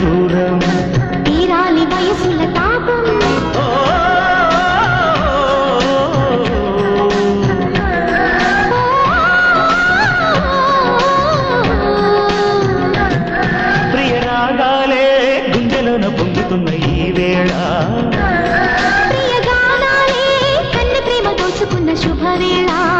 దూరం. తీరాలి వయసుల తాపం. ప్రియ రాగాలే గుండెలోన పొంగుతున్న ఈ వేళ. ప్రియగానాలే కన్నె ప్రేమ దోచుకున్న శుభవేళ.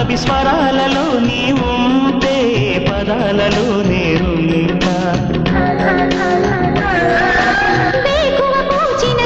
పల్లవి స్వరాలలో నీ ఉంటే పదాలలో నేనుంటా. వేకువ పూచిన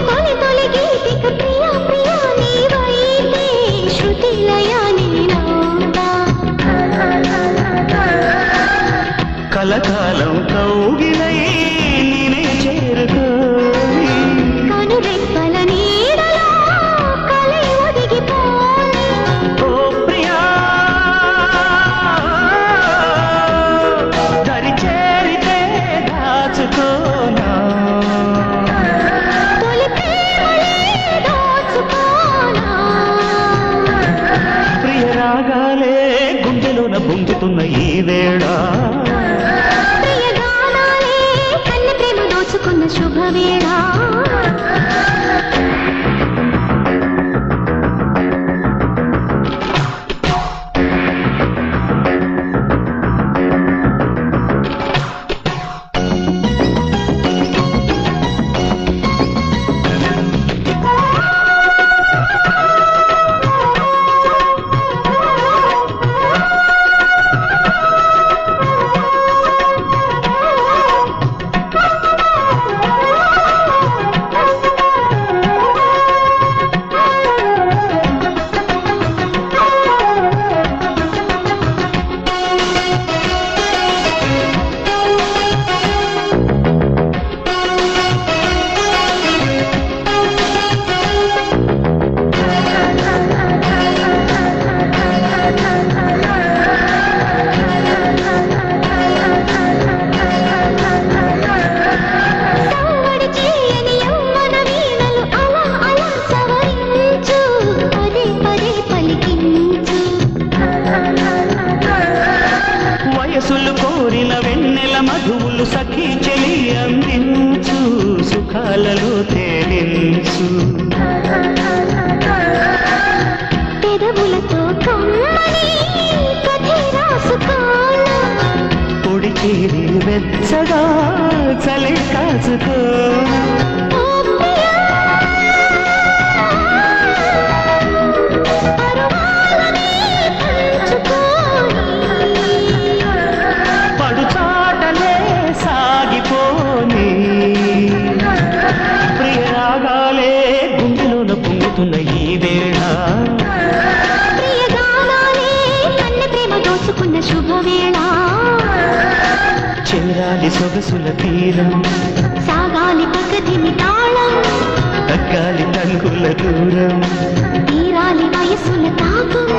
సుఖాలలో తేలించు. పెదవులతో కమ్మని కథే రాసుకోనా. పొడి చేరి వెచ్చగా చలి కాచుకో చేరాలి సొగసుల తీరం సాగాలి పకదిమి తాళం తగ్గాలి తంగుల దూరం తీరాలి వయసుల తాపం